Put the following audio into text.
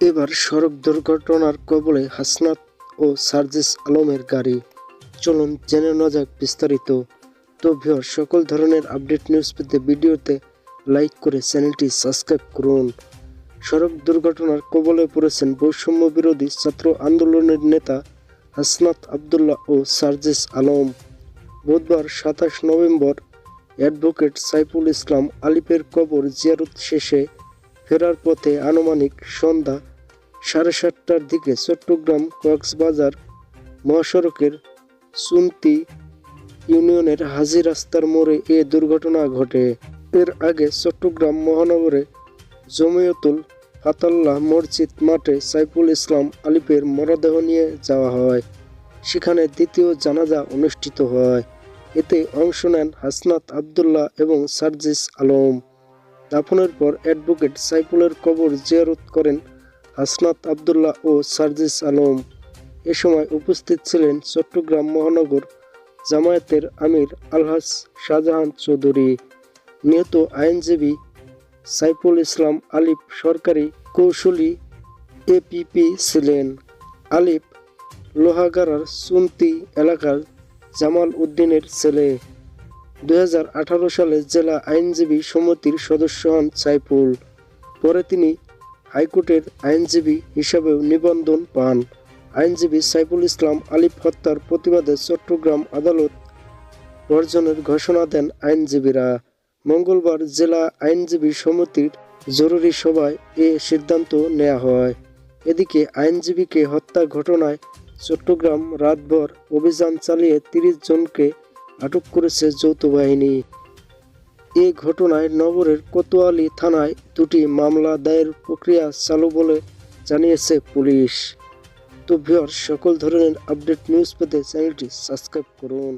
এবার সড়ক দুর্ঘটনার কবলে হাসনাত ও সার্জিস আলমের গাড়ি। চলুন জেনে নেওয়া যাক বিস্তারিত। তো সকল ধরনের আপডেট নিউজ পেতে ভিডিওতে লাইক করে চ্যানেলটি সাবস্ক্রাইব করুন। সড়ক দুর্ঘটনার কবলে পড়েছেন বৈষম্য বিরোধী ছাত্র আন্দোলনের নেতা হাসনাত আবদুল্লাহ ও সার্জিস আলম। বুধবার সাতাশ নভেম্বর অ্যাডভোকেট সাইফুল ইসলাম আলিপের কবর জিয়ারত শেষে ফেরার পথে আনুমানিক সন্ধ্যা সাড়ে সাতটার দিকে চট্টগ্রাম কক্সবাজার মহাসড়কের সুন্তি ইউনিয়নের হাজি রাস্তার মোড়ে এ দুর্ঘটনা ঘটে। এর আগে চট্টগ্রাম মহানগরে জমিয়তুল ফাতাল্লাহ মসজিদ মাঠে সাইফুল ইসলাম আলিপের মরদেহ নিয়ে যাওয়া হয়। সেখানে দ্বিতীয় জানাজা অনুষ্ঠিত হয়। এতে অংশ নেন হাসনাত আবদুল্লাহ এবং সার্জিস আলম। দাফনের পর অ্যাডভোকেট সাইফুলের কবর জিয়ারত করেন হাসনাত আবদুল্লাহ ও সার্জিস আলম এ সময় উপস্থিত ছিলেন চট্টগ্রাম মহানগর জামায়াতের আমির আলহাজ শাহজাহান চৌধুরী। নিহত আইনজীবী সাইফুল ইসলাম আলিফ সরকারি কৌশলী এপিপি ছিলেন। আলিফ লোহাগাড়ার সুন্তি এলাকার জামাল উদ্দিনের ছেলে। দুই সালে জেলা আইনজীবী সমিতির সদস্য হন সাইফুল। পরে তিনি হাইকোর্টের আইনজীবী হিসাবেও নিবন্ধন পান। আইনজীবী সাইফুল ইসলাম আলিফ হত্যার প্রতিবাদে চট্টগ্রাম আদালত বর্জনের ঘোষণা দেন আইনজীবীরা। মঙ্গলবার জেলা আইনজীবী সমিতির জরুরি সভায় এ সিদ্ধান্ত নেওয়া হয়। এদিকে আইনজীবীকে হত্যা ঘটনায় চট্টগ্রাম রাতভর অভিযান চালিয়ে তিরিশ জনকে আটক করেছে যৌথ বাহিনী। এ ঘটনায় নগরের কোতোয়ালি থানায় দুটি মামলা দায়ের প্রক্রিয়া চালু বলে জানিয়েছে পুলিশ। তো ভিওর সকল ধরনের আপডেট নিউজ পেতে চ্যানেলটি সাবস্ক্রাইব করুন।